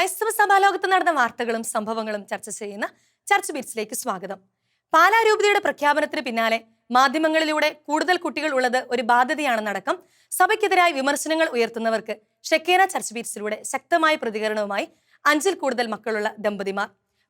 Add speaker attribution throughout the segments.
Speaker 1: ക്രൈസ്തവ സഭാലോകത്ത് നടന്ന വാർത്തകളും സംഭവങ്ങളും ചർച്ച ചെയ്യുന്ന ചർച്ച് ബീറ്റ്സിലേക്ക് സ്വാഗതം. പാലാ രൂപതയുടെ പ്രഖ്യാപനത്തിന് പിന്നാലെ മാധ്യമങ്ങളിലൂടെ കൂടുതൽ കുട്ടികൾ ഉള്ളത് ഒരു ബാധ്യതയാണെന്നടക്കം സഭയ്ക്കെതിരായി വിമർശനങ്ങൾ ഉയർത്തുന്നവർക്ക് ഷെക്കേന ചർച്ച് ബീറ്റ്സിലൂടെ ശക്തമായ പ്രതികരണവുമായി അഞ്ചിൽ കൂടുതൽ മക്കളുള്ള ദമ്പതിമാർ.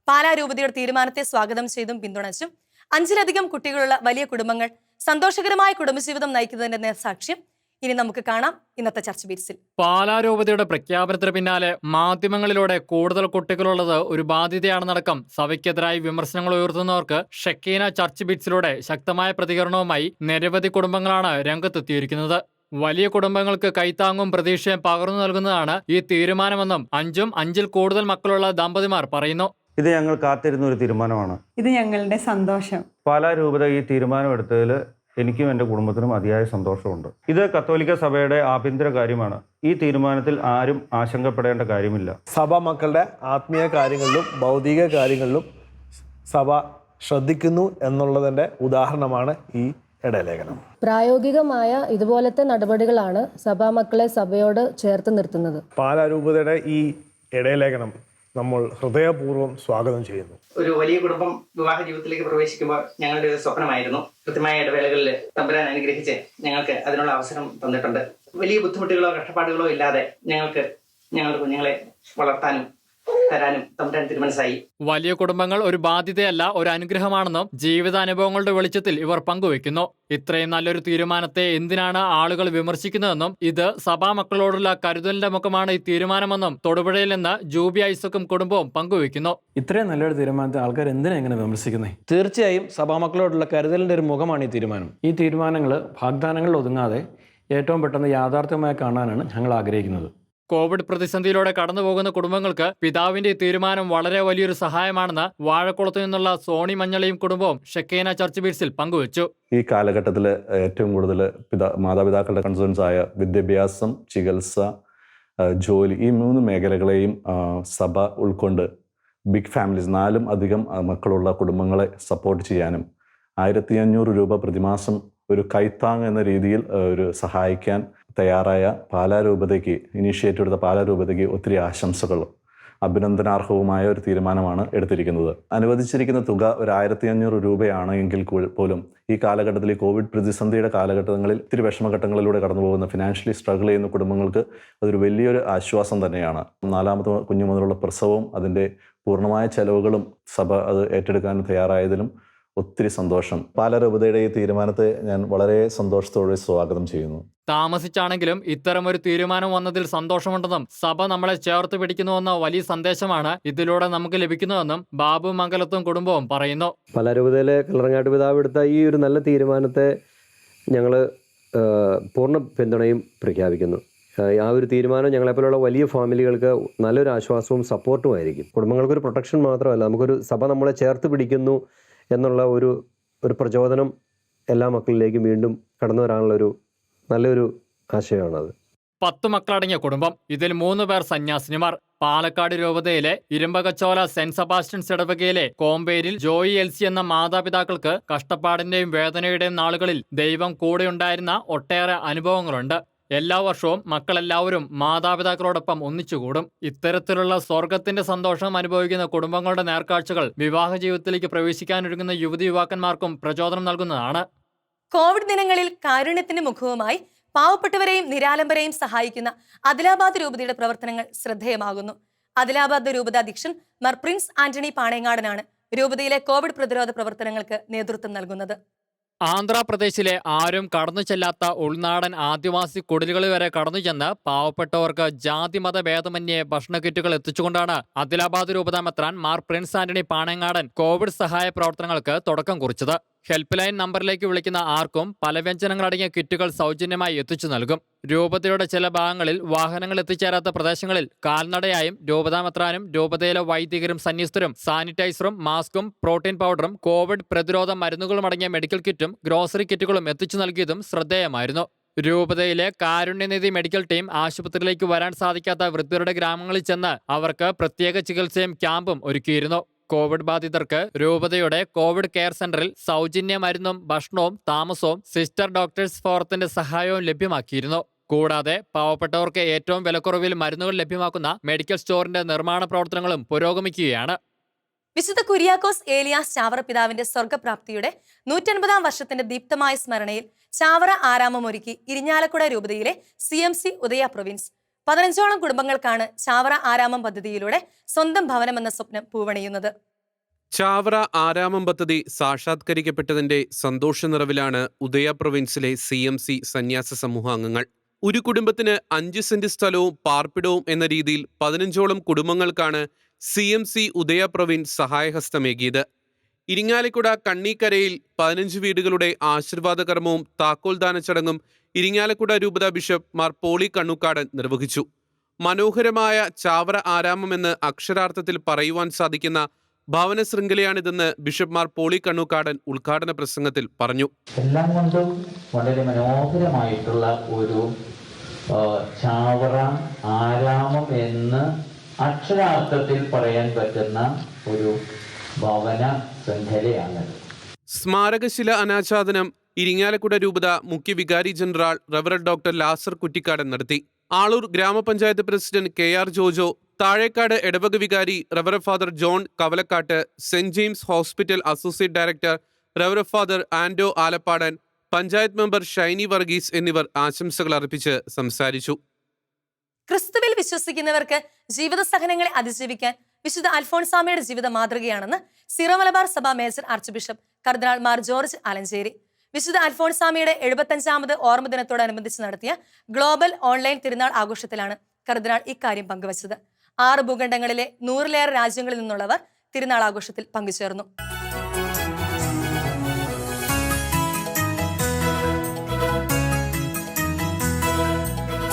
Speaker 1: പാലാ രൂപതയുടെ തീരുമാനത്തെ സ്വാഗതം ചെയ്തും പിന്തുണച്ചും അഞ്ചിലധികം കുട്ടികളുള്ള വലിയ കുടുംബങ്ങൾ സന്തോഷകരമായ കുടുംബജീവിതം നയിക്കുന്നതിന്റെ നേർസാക്ഷ്യം ഇനി നമുക്ക് കാണാം ഇന്നത്തെ ചർച്ച ബീറ്റ്സിൽ.
Speaker 2: പാലാരൂപതയുടെ പ്രഖ്യാപനത്തിന് പിന്നാലെ മാധ്യമങ്ങളിലൂടെ കൂടുതൽ കുട്ടികളുള്ളത് ഒരു ബാധ്യതയാണെന്നടക്കം സഭയ്ക്കെതിരായി വിമർശനങ്ങൾ ഉയർത്തുന്നവർക്ക് ഷക്കീന ചർച്ച് ബീറ്റ്സിലൂടെ ശക്തമായ പ്രതികരണവുമായി നിരവധി കുടുംബങ്ങളാണ് രംഗത്തെത്തിയിരിക്കുന്നത്. വലിയ കുടുംബങ്ങൾക്ക് കൈത്താങ്ങും പ്രതീക്ഷയും പകർന്നു നൽകുന്നതാണ് ഈ തീരുമാനമെന്നും അഞ്ചും അഞ്ചിൽ കൂടുതൽ മക്കളുള്ള ദമ്പതിമാർ പറയുന്നു.
Speaker 3: ഇത് ഞങ്ങൾ കാത്തിരുന്ന ഒരു തീരുമാനമാണ്.
Speaker 4: ഇത് ഞങ്ങളുടെ സന്തോഷം.
Speaker 3: പാലാരൂപത ഈ തീരുമാനം തീരുമാനമെടുത്തതിൽ എനിക്കും എന്റെ കുടുംബത്തിനും അതിയായ സന്തോഷമുണ്ട്. ഇത് കത്തോലിക്ക സഭയുടെ ആഭ്യന്തര കാര്യമാണ്. ഈ തീരുമാനത്തിൽ ആരും ആശങ്കപ്പെടേണ്ട കാര്യമില്ല.
Speaker 5: സഭ മക്കളുടെ ആത്മീയ കാര്യങ്ങളിലും ഭൗതിക കാര്യങ്ങളിലും സഭ ശ്രദ്ധിക്കുന്നു എന്നുള്ളതിന്റെ ഉദാഹരണമാണ് ഈ ഇടലേഖനം.
Speaker 6: പ്രായോഗികമായ ഇതുപോലത്തെ നടപടികളാണ് സഭാ മക്കളെ സഭയോട് ചേർത്ത് നിർത്തുന്നത്.
Speaker 5: പാലാരൂപതയുടെ ഈ ഇടയലേഖനം നമ്മൾ ഹൃദയപൂർവം സ്വാഗതം ചെയ്യുന്നു.
Speaker 7: ഒരു വലിയ കുടുംബം വിവാഹ ജീവിതത്തിലേക്ക് പ്രവേശിക്കുമ്പോൾ ഞങ്ങളുടെ ഒരു സ്വപ്നമായിരുന്നു. കൃത്യമായ ഇടവേളകളിൽ തമ്പുരാൻ അനുഗ്രഹിച്ച് ഞങ്ങൾക്ക് അതിനുള്ള അവസരം തന്നിട്ടുണ്ട്. വലിയ ബുദ്ധിമുട്ടുകളോ കഷ്ടപ്പാടുകളോ ഇല്ലാതെ ഞങ്ങൾക്ക് ഞങ്ങളുടെ കുഞ്ഞുങ്ങളെ വളർത്താനും തരാനും തമ്പുരാൻ തിരുമനസ്സായി
Speaker 2: വലിയ കുടുംബങ്ങൾ ഒരു ബാധ്യതയല്ല ഒരു അനുഗ്രഹമാണെന്നും ജീവിതാനുഭവങ്ങളുടെ വെളിച്ചത്തിൽ ഇവർ പങ്കുവെക്കുന്നു ഇത്രയും നല്ലൊരു തീരുമാനത്തെ എന്തിനാണ് ആളുകൾ വിമർശിക്കുന്നതെന്നും ഇത് സഭാ മക്കളോടുള്ള കരുതലിന്റെ മുഖമാണ് ഈ തീരുമാനമെന്നും തൊടുപുഴയിൽ നിന്ന് ജൂബി ഐസക്കും കുടുംബവും പങ്കുവെക്കുന്നു
Speaker 8: ഇത്രയും നല്ലൊരു തീരുമാനത്തെ ആൾക്കാർ എന്തിനാ ഇങ്ങനെ വിമർശിക്കുന്നത്
Speaker 9: തീർച്ചയായും സഭാ മക്കളോടുള്ള കരുതലിന്റെ ഒരു മുഖമാണ് ഈ തീരുമാനം.
Speaker 8: ഈ തീരുമാനങ്ങൾ വാഗ്ദാനങ്ങളിൽ ഒതുങ്ങാതെ ഏറ്റവും പെട്ടെന്ന് യാഥാർത്ഥ്യമായി കാണാനാണ് ഞങ്ങൾ ആഗ്രഹിക്കുന്നത്.
Speaker 2: കോവിഡ് പ്രതിസന്ധിയിലൂടെ കടന്നുപോകുന്ന കുടുംബങ്ങൾക്ക് പിതാവിന്റെ തീരുമാനം വളരെ വലിയൊരു സഹായമാണെന്ന് വാഴക്കുളത്തു നിന്നുള്ള സോണി മഞ്ഞളിയും കുടുംബവും ഷെക്കേന ചർച്ച് ബീറ്റ്സിൽ പങ്കുവച്ചു.
Speaker 10: ഈ കാലഘട്ടത്തിൽ ഏറ്റവും കൂടുതൽ പിതാ മാതാപിതാക്കളുടെ കൺസേൺസ് ആയ വിദ്യാഭ്യാസം ചികിത്സ ജോലി ഈ മൂന്ന് മേഖലകളെയും സഭ ഉൾക്കൊണ്ട് ബിഗ് ഫാമിലീസ് നാലും അധികം മക്കളുള്ള കുടുംബങ്ങളെ സപ്പോർട്ട് ചെയ്യാനും ആയിരത്തി അഞ്ഞൂറ് രൂപ പ്രതിമാസം ഒരു കൈത്താങ് എന്ന രീതിയിൽ ഒരു സഹായിക്കാൻ തയ്യാറായ പാലാരൂപതയ്ക്ക് ഇനീഷ്യേറ്റീവ് എടുത്ത പാലാരൂപതയ്ക്ക് ഒത്തിരി ആശംസകളും അഭിനന്ദനാർഹവുമായ ഒരു തീരുമാനമാണ് എടുത്തിരിക്കുന്നത്. അനുവദിച്ചിരിക്കുന്ന തുക ഒരു ആയിരത്തി അഞ്ഞൂറ് രൂപയാണ് എങ്കിൽ പോലും ഈ കാലഘട്ടത്തിൽ കോവിഡ് പ്രതിസന്ധിയുടെ കാലഘട്ടങ്ങളിൽ ഇത്തിരി വിഷമഘട്ടങ്ങളിലൂടെ കടന്നു പോകുന്ന ഫിനാൻഷ്യലി സ്ട്രഗിൾ ചെയ്യുന്ന കുടുംബങ്ങൾക്ക് അതൊരു വലിയൊരു ആശ്വാസം തന്നെയാണ്. നാലാമത്തെ കുഞ്ഞു മുതലുള്ള പ്രസവവും അതിന്റെ പൂർണമായ ചെലവുകളും സഭ അത് ഏറ്റെടുക്കാൻ തയ്യാറായതിലും ഒത്തിരി സന്തോഷം. പാലരൂപതയുടെ ഈ തീരുമാനത്തെ ഞാൻ വളരെ സന്തോഷത്തോടെ സ്വാഗതം ചെയ്യുന്നു.
Speaker 2: താമസിച്ചാണെങ്കിലും ഇത്തരം ഒരു തീരുമാനം വന്നതിൽ സന്തോഷമുണ്ടെന്നും സഭ നമ്മളെ ചേർത്ത് പിടിക്കുന്നുവെന്ന വലിയ സന്ദേശമാണ് ഇതിലൂടെ നമുക്ക് ലഭിക്കുന്നതെന്നും ബാബു മംഗലത്തും കുടുംബവും പറയുന്നു.
Speaker 11: പാലരൂപതയിലെ കിളറങ്ങാട്ട് പിതാവ് എടുത്ത ഈ ഒരു നല്ല തീരുമാനത്തെ ഞങ്ങൾ പൂർണ പിന്തുണയും പ്രഖ്യാപിക്കുന്നു. ആ, ആ ഒരു തീരുമാനം ഞങ്ങളെപ്പോലുള്ള വലിയ ഫാമിലികൾക്ക് നല്ലൊരു ആശ്വാസവും സപ്പോർട്ടും ആയിരിക്കും. കുടുംബങ്ങൾക്കൊരു പ്രൊട്ടക്ഷൻ മാത്രമല്ല നമുക്കൊരു സഭ നമ്മളെ ചേർത്ത് പിടിക്കുന്നു. എന്നുള്ള ഒരു ഒരു പ്രചോദനം എല്ലാ മക്കളിലേക്കും വീണ്ടും കടന്നു വരാനുള്ള ഒരു നല്ലൊരു ആശയമാണത്.
Speaker 2: പത്തു മക്കളടങ്ങിയ കുടുംബം ഇതിൽ മൂന്ന് പേർ സന്യാസിനിമാർ. പാലക്കാട് രൂപതയിലെ ഇരുമ്പകച്ചോല സെന്റ് സെബാസ്റ്റ്യൻസ് ഇടവകയിലെ കോമ്പേരിൽ ജോയി എൽസി എന്ന മാതാപിതാക്കൾക്ക് കഷ്ടപ്പാടിന്റെയും വേദനയുടെയും നാളുകളിൽ ദൈവം കൂടെയുണ്ടായിരുന്ന ഒട്ടേറെ അനുഭവങ്ങളുണ്ട്. എല്ലാ വർഷവും മക്കളെല്ലാവരും മാതാപിതാക്കളോടൊപ്പം ഒന്നിച്ചുകൂടും. ഇത്തരത്തിലുള്ള സ്വർഗത്തിന്റെ സന്തോഷം അനുഭവിക്കുന്ന കുടുംബങ്ങളുടെ നേർക്കാഴ്ചകൾ വിവാഹ ജീവിതത്തിലേക്ക് പ്രവേശിക്കാനൊരുങ്ങുന്ന യുവതി യുവാക്കന്മാർക്കും പ്രചോദനം നൽകുന്നതാണ്.
Speaker 1: കോവിഡ് ദിനങ്ങളിൽ കാരുണ്യത്തിന്റെ മുഖവുമായി പാവപ്പെട്ടവരെയും നിരാലംബരെയും സഹായിക്കുന്ന അദിലാബാദ് രൂപതയുടെ പ്രവർത്തനങ്ങൾ ശ്രദ്ധേയമാകുന്നു. അദിലാബാദ് രൂപത അധ്യക്ഷൻ മർ പ്രിൻസ് ആന്റണി പാണേങ്ങാടനാണ് രൂപതയിലെ കോവിഡ് പ്രതിരോധ പ്രവർത്തനങ്ങൾക്ക് നേതൃത്വം നൽകുന്നത്.
Speaker 2: ആന്ധ്രാപ്രദേശിലെ ആരും കടന്നു ചെല്ലാത്ത ഉൾനാടൻ ആദിവാസി കുടിലുകളിൽ വരെ കടന്നു ചെന്ന് പാവപ്പെട്ടവർക്ക് ജാതിമത ഭേദമന്യേ ഭക്ഷണ കിറ്റുകൾ എത്തിച്ചുകൊണ്ടാണ് അദിലാബാദ് രൂപത മെത്രാൻ മാർ പ്രിൻസ് ആന്റണി പാണങ്ങാടൻ കോവിഡ് സഹായ പ്രവർത്തനങ്ങൾക്ക് തുടക്കം കുറിച്ചത്. ഹെൽപ്പ് ലൈൻ നമ്പറിലേക്ക് വിളിക്കുന്ന ആർക്കും പലവ്യഞ്ജനങ്ങളടങ്ങിയ കിറ്റുകൾ സൗജന്യമായി എത്തിച്ചു നൽകും. രൂപതയുടെ ചില ഭാഗങ്ങളിൽ വാഹനങ്ങൾ എത്തിച്ചേരാത്ത പ്രദേശങ്ങളിൽ കാൽനടയായും രൂപതാമത്രാനും രൂപതയിലെ വൈദികരും സന്യസ്തരും സാനിറ്റൈസറും മാസ്കും പ്രോട്ടീൻ പൗഡറും കോവിഡ് പ്രതിരോധ മരുന്നുകളും അടങ്ങിയ മെഡിക്കൽ കിറ്റും ഗ്രോസറി കിറ്റുകളും എത്തിച്ചു നൽകിയതും ശ്രദ്ധേയമായിരുന്നു. രൂപതയിലെ കാരുണ്യനിധി മെഡിക്കൽ ടീം ആശുപത്രിയിലേക്ക് വരാൻ സാധിക്കാത്ത വൃദ്ധരുടെ ഗ്രാമങ്ങളിൽ ചെന്ന് അവർക്ക് പ്രത്യേക ചികിത്സയും ക്യാമ്പും ഒരുക്കിയിരുന്നു. കോവിഡ് ബാധിതർക്ക് രൂപതയുടെ കോവിഡ് കെയർ സെന്ററിൽ സൗജന്യ മരുന്നും ഭക്ഷണവും താമസവും സിസ്റ്റർ ഡോക്ടേഴ്സ് ഫോറത്തിന്റെ സഹായവും ലഭ്യമാക്കിയിരുന്നു. കൂടാതെ പാവപ്പെട്ടവർക്ക് ഏറ്റവും വിലക്കുറവിൽ മരുന്നുകൾ ലഭ്യമാക്കുന്ന മെഡിക്കൽ സ്റ്റോറിന്റെ നിർമ്മാണ പ്രവർത്തനങ്ങളും പുരോഗമിക്കുകയാണ്.
Speaker 1: വിശുദ്ധ കുര്യാക്കോസ് ഏലിയാസ് ചാവറ പിതാവിന്റെ സ്വർഗപ്രാപ്തിയുടെ നൂറ്റൻപതാം വർഷത്തിന്റെ ദീപ്തമായ സ്മരണയിൽ ചാവറ ആരാമം ഒരുക്കി ഇരിഞ്ഞാലക്കുട രൂപതയിലെ C M C Udaya province പതിനഞ്ചോളം കുടുംബങ്ങൾക്കാണ് ചാവറ ആരാമം പദ്ധതിയിലൂടെ സ്വന്തം ഭവനം എന്ന സ്വപ്നം പൂവണിയുന്നത്.
Speaker 12: ചാവറ ആരാമം പദ്ധതി സാക്ഷാത്കരിക്കപ്പെട്ടതിന്റെ സന്തോഷ നിറവിലാണ് ഉദയ പ്രൊവിൻസിലെ സി എം സി സന്യാസ സമൂഹ അംഗങ്ങൾ. ഒരു കുടുംബത്തിന് അഞ്ച് സെന്റ് സ്ഥലവും പാർപ്പിടവും എന്ന രീതിയിൽ പതിനഞ്ചോളം കുടുംബങ്ങൾക്കാണ് C M C Udaya province സഹായഹസ്തമേകിയത്. Irinjalakuda കണ്ണീക്കരയിൽ പതിനഞ്ച് വീടുകളുടെ ആശീർവാദ കർമ്മവും താക്കോൽദാന ചടങ്ങും ഇരിങ്ങാലക്കുട രൂപത ബിഷപ്പ് മാർ പോളി കണ്ണുക്കാടൻ നിർവഹിച്ചു. മനോഹരമായ ചാവറ ആരാമമെന്ന് അക്ഷരാർത്ഥത്തിൽ പറയുവാൻ സാധിക്കുന്ന ഭവന ശൃംഖലയാണിതെന്ന് ബിഷപ്പ് മാർ പോളി കണ്ണുക്കാടൻ ഉദ്ഘാടന പ്രസംഗത്തിൽ പറഞ്ഞു.
Speaker 13: എല്ലാം കൊണ്ടും വളരെ മനോഹരമായിട്ടുള്ള ഒരു ചാവറ ആരാമം എന്ന് അക്ഷരാർത്ഥത്തിൽ പറയാൻ പറ്റുന്ന ഒരു ഭവന ശൃംഖലയാണത്
Speaker 12: സ്മാരകശില അനാച്ഛാദനം ഇരിങ്ങാലക്കുട രൂപത മുഖ്യ വികാരി ജനറൽ റവറൽ ഡോക്ടർ ലാസർ കുറ്റിക്കാടൻ നടത്തി. ആളൂർ ഗ്രാമപഞ്ചായത്ത് president K R Jojo Thazhekkad ഇടവക വികാരി റവറ father John Kavalakkat saint James hospital associate director റവറ father ആൻഡോ ആലപ്പാടൻ പഞ്ചായത്ത് മെമ്പർ ഷൈനി വർഗീസ് എന്നിവർ ആശംസകൾ അർപ്പിച്ച് സംസാരിച്ചു.
Speaker 1: ക്രിസ്തുവിൽ വിശ്വസിക്കുന്നവർക്ക് ജീവിത സഹനങ്ങളെ അതിജീവിക്കാൻ വിശുദ്ധ അൽഫോൺസാമയുടെ ജീവിത മാതൃകയാണെന്ന് സിറോ മലബാർ സഭ മേജർ ആർച്ച് ബിഷപ്പ് കർദിനാൾ മാർ ജോർജ് ആലഞ്ചേരി വിശുദ്ധ അൽഫോൺസാമയുടെ എഴുപത്തഞ്ചാമത് ഓർമ്മ ദിനത്തോടനുബന്ധിച്ച് നടത്തിയ ഗ്ലോബൽ ഓൺലൈൻ തിരുനാൾ ആഘോഷത്തിലാണ് കർദിനാൾ ഇക്കാര്യം പങ്കുവച്ചത്. ആറ് ഭൂഖണ്ഡങ്ങളിലെ നൂറിലേറെ രാജ്യങ്ങളിൽ നിന്നുള്ളവർ തിരുനാൾ ആഘോഷത്തിൽ പങ്കുചേർന്നു.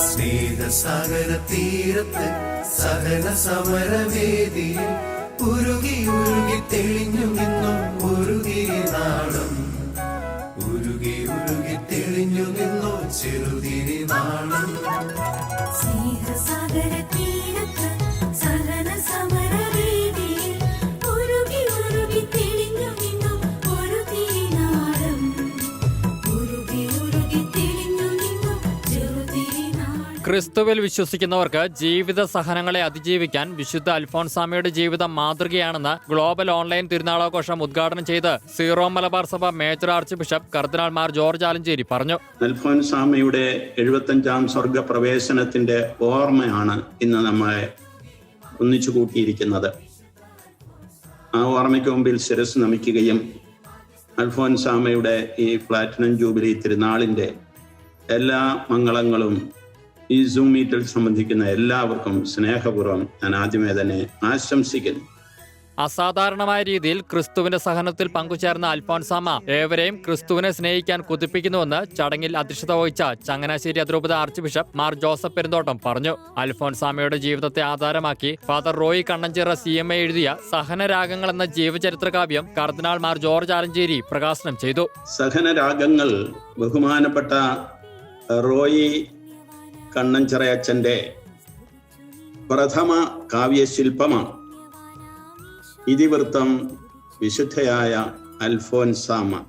Speaker 14: സ്നേഹസാഗര തീരത്ത് സഹന സമരവേദിയിൽ ഉരുകി ഉരുകി തെളിഞ്ഞു നിന്നും ഉരുകി നാളം ചെറുതിരി
Speaker 2: ക്രിസ്തുവിൽ വിശ്വസിക്കുന്നവർക്ക് ജീവിത സഹനങ്ങളെ അതിജീവിക്കാൻ വിശുദ്ധ അൽഫോൺസാമിയുടെ ജീവിതം മാതൃകയാണെന്ന് ഗ്ലോബൽ ഓൺലൈൻ തിരുനാളാഘോഷം ഉദ്ഘാടനം ചെയ്ത് സീറോ മലബാർ സഭ മേജർ ആർച്ച് ബിഷപ്പ് കർദിനാൾ മാർ ജോർജ് ആലഞ്ചേരി പറഞ്ഞു.
Speaker 15: അൽഫോൻസാമിയുടെ എഴുപത്തഞ്ചാം സ്വർഗ പ്രവേശനത്തിന്റെ ഓർമ്മയാണ് ഇന്ന് നമ്മളെ ഒന്നിച്ചു കൂട്ടിയിരിക്കുന്നത്. ആ ഓർമ്മയ്ക്ക് മുമ്പിൽ ശിരസ് നമിക്കുകയും അൽഫോൻസാമയുടെ ഈ പ്ലാറ്റിനം ജൂബിലി തിരുനാളിന്റെ എല്ലാ മംഗളങ്ങളും ഈ സൂം മീറ്റിൽ സംബന്ധിക്കുന്ന എല്ലാവർക്കും സ്നേഹപൂർവം ഞാൻ ആദ്യമേ തന്നെ ആശംസിക്കുന്നു.
Speaker 2: അസാധാരണമായ രീതിയിൽ ക്രിസ്തുവിന്റെ സഹനത്തിൽ പങ്കുചേർന്ന അൽഫോൻസാമ ഏവരെയും ക്രിസ്തുവിനെ സ്നേഹിക്കാൻ കുതിപ്പിക്കുന്നുവെന്ന് ചടങ്ങിൽ അധ്യക്ഷത വഹിച്ച ചങ്ങനാശ്ശേരി അതിരൂപത archbishop Mar Joseph Perumthottam പറഞ്ഞു. അൽഫോൻസാമയുടെ ജീവിതത്തെ ആധാരമാക്കി father Roy Kannanchira C M A എഴുതിയ സഹനരാഗങ്ങൾ എന്ന ജീവചരിത്ര കാവ്യം കർദിനാൾ മാർ ജോർജ് ആലഞ്ചേരി പ്രകാശനം ചെയ്തു.
Speaker 15: സഹനരാഗങ്ങൾ ബഹുമാനപ്പെട്ട റോയി കണ്ണഞ്ചിറയച്ചന്റെ പ്രഥമ കാവ്യശില്പമാണ്. ഇതിവൃത്തം വിശുദ്ധയായ Alphonsamma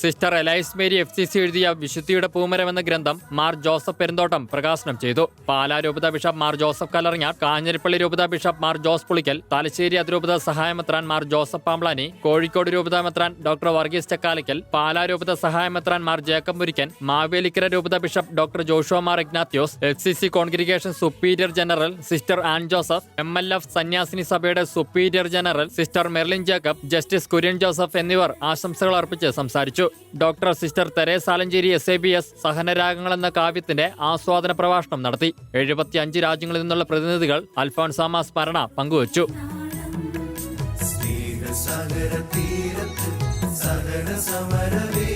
Speaker 2: sister Elise Mary F C C എഴുതിയ വിശുദ്ധിയുടെ പൂമരം എന്ന ഗ്രന്ഥം മാർ ജോസഫ് പെരുന്തോട്ടം പ്രകാശനം ചെയ്തു. പാലാ രൂപത ബിഷപ്പ് മാർ ജോസഫ് കലറിഞ്ഞാർ കാഞ്ഞിരപ്പള്ളി രൂപത ബിഷപ്പ് മാർ ജോസ് പുളിക്കൽ തലശ്ശേരി അതിരൂപത സഹായമെത്രാൻ മാർ ജോസഫ് പാംബ്ലാനി കോഴിക്കോട് രൂപത മെത്രാൻ ഡോക്ടർ വർഗീസ് ചക്കാലയ്ക്കൽ പാലാ രൂപത സഹായമെത്രാൻ മാർ ജേക്കബ് മുരിക്കൻ മാവേലിക്കര രൂപത bishop doctor Josho Mar Ignatius F C C congregation superior general sister Ann Joseph M L F സന്യാസിനി സഭയുടെ superior general sister Merlin Jacob justice Kurian Joseph എന്നിവർ ആശംസകൾ അർപ്പിച്ച് സംസാരിച്ചു. Doctor sister Theres Alencherry S A B S സഹനരാഗങ്ങൾ എന്ന കാവ്യത്തിന്റെ ആസ്വാദന പ്രഭാഷണം നടത്തി. എഴുപത്തിയഞ്ച് രാജ്യങ്ങളിൽ നിന്നുള്ള പ്രതിനിധികൾ അൽഫോൺസാമ സ്മരണ പങ്കുവച്ചു.
Speaker 14: സമരവേദിയിൽ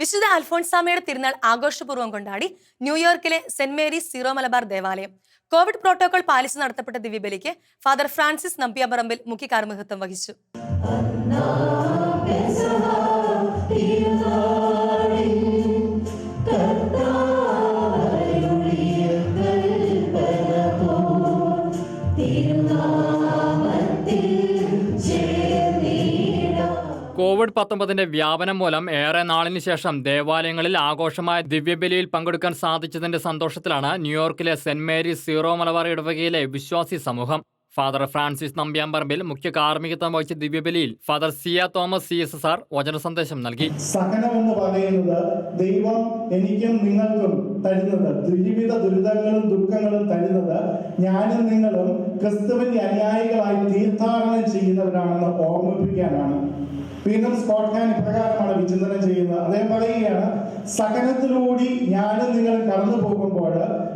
Speaker 14: വിശുദ്ധ
Speaker 1: അൽഫോൺസാമയുടെ തിരുനാൾ ആഘോഷപൂർവം കൊണ്ടാടി ന്യൂയോർക്കിലെ സെന്റ് മേരീസ് സീറോ മലബാർ ദേവാലയം. കോവിഡ് പ്രോട്ടോകോൾ പാലിച്ച് നടത്തപ്പെട്ട ദിവ്യബലിക്ക് ഫാദർ ഫ്രാൻസിസ് നമ്പ്യാപറമ്പിൽ മുഖ്യ കാർമ്മികത്വം വഹിച്ചു.
Speaker 2: പത്തൊമ്പതിന്റെ വ്യാപനം മൂലം ഏറെ നാളിന് ശേഷം ദേവാലയങ്ങളിൽ ആഘോഷമായ ദിവ്യബലിയിൽ പങ്കെടുക്കാൻ സാധിച്ചതിന്റെ സന്തോഷത്തിലാണ് ന്യൂയോർക്കിലെ സെന്റ് മേരീസ് സീറോ മലബാർ ഇടവകയിലെ വിശ്വാസി സമൂഹം. ഫാദർ ഫ്രാൻസിസ് നമ്പ്യാമ്പറമ്പിൽ മുഖ്യ കാർമ്മികത്വം വഹിച്ച ദിവ്യബലിയിൽ father Siya Thomas C S S R വചന സന്ദേശം നൽകി
Speaker 16: സഹനമെന്ന് പറയുന്നത് ദൈവം എനിക്കും നിങ്ങൾക്കും തരുന്നത് ദുരിവിധ ദുരിതങ്ങളും ദുഃഖങ്ങളും തരുന്നത് ഞാനും നിങ്ങളും ക്രിസ്തുവിന്റെ അനുയായികളായി തീർത്ഥാടനം ചെയ്യുന്നവരാണെന്ന് ഓർമ്മിപ്പിക്കാനാണ്. വീണ്ടും സ്കോട്ട് ഞാൻ ഇപ്രകാരമാണ് വിചിന്തനം ചെയ്യുന്നത്. അദ്ദേഹം പറയുകയാണ് സഹനത്തിലൂടി ഞാനും നിങ്ങളും കടന്നു പോകുമ്പോൾ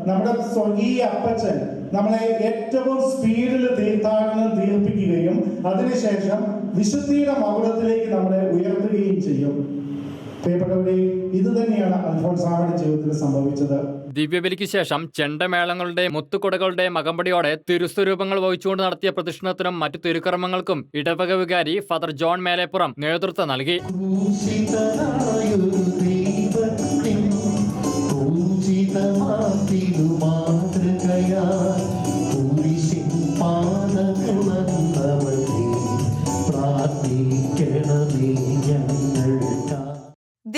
Speaker 16: നമ്മുടെ സ്വർഗീയ അപ്പച്ചൻ നമ്മളെ ഏറ്റവും സ്പീഡിൽ തീർത്ഥാടനം തീർപ്പിക്കുകയും അതിനുശേഷം വിശുദ്ധിയുടെ മകുടത്തിലേക്ക് നമ്മളെ ഉയർത്തുകയും ചെയ്യും. പ്രിയപ്പെട്ടവരെ ഇത് തന്നെയാണ് അൽഫോൺസാമയുടെ ജീവിതത്തിൽ സംഭവിച്ചത്.
Speaker 2: ദിവ്യബലിക്ക് ശേഷം ചെണ്ടമേളങ്ങളുടെ മുത്തുകൊടകളുടെ മകമ്പടിയോടെ തിരുസ്വരൂപങ്ങൾ വഹിച്ചുകൊണ്ട് നടത്തിയ പ്രദക്ഷിണത്തിനും മറ്റു തിരുക്കർമ്മങ്ങൾക്കും ഇടവക വികാരി ഫാദർ ജോൺ മേലേപ്പുറം നേതൃത്വം നൽകി.
Speaker 14: പ്രാർത്ഥിക്കണമേ.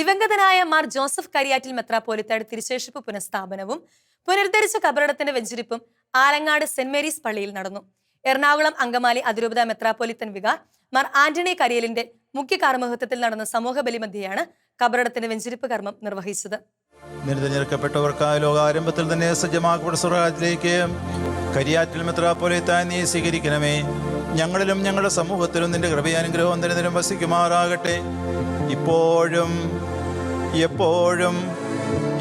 Speaker 1: ദിവംഗതനായ മാർ ജോസഫ് കരിയാറ്റിൽ മെത്രാപ്പോലിത്തയുടെ തിരുശേഷിപ്പ് പുനഃസ്ഥാപനവും പുനരുദ്ധരിച്ച കബറിടത്തിന്റെ വെഞ്ചരിപ്പും ആലങ്ങാട് സെന്റ് മേരീസ് പള്ളിയിൽ നടന്നു. എറണാകുളം അങ്കമാലി അതിരൂപത മെത്രാപ്പോലിത്തൻ വികാർ മാർ ആന്റണി കരിയലിന്റെ മുഖ്യ കാർമ്മികത്വത്തിൽ നടന്ന സമൂഹ ബലിമധ്യയാണ് കബറിടത്തിന്റെ വെഞ്ചരിപ്പ് കർമ്മം നിർവഹിച്ചത്.
Speaker 17: തിരഞ്ഞെടുക്കപ്പെട്ടവർക്കായി ലോകാരംഭത്തിൽ തന്നെ സജ്ജമാക്കപ്പെട്ട സ്വരാജിലേക്ക് കരിയാറ്റിൽ മെത്രാപ്പൊലിത്തായി നീ സ്വീകരിക്കണമേ. ഞങ്ങളിലും ഞങ്ങളുടെ സമൂഹത്തിലും നിന്റെ കൃപയാനുഗ്രഹം നിരന്തരം വസിക്കുമാറാകട്ടെ. ഇപ്പോഴും എപ്പോഴും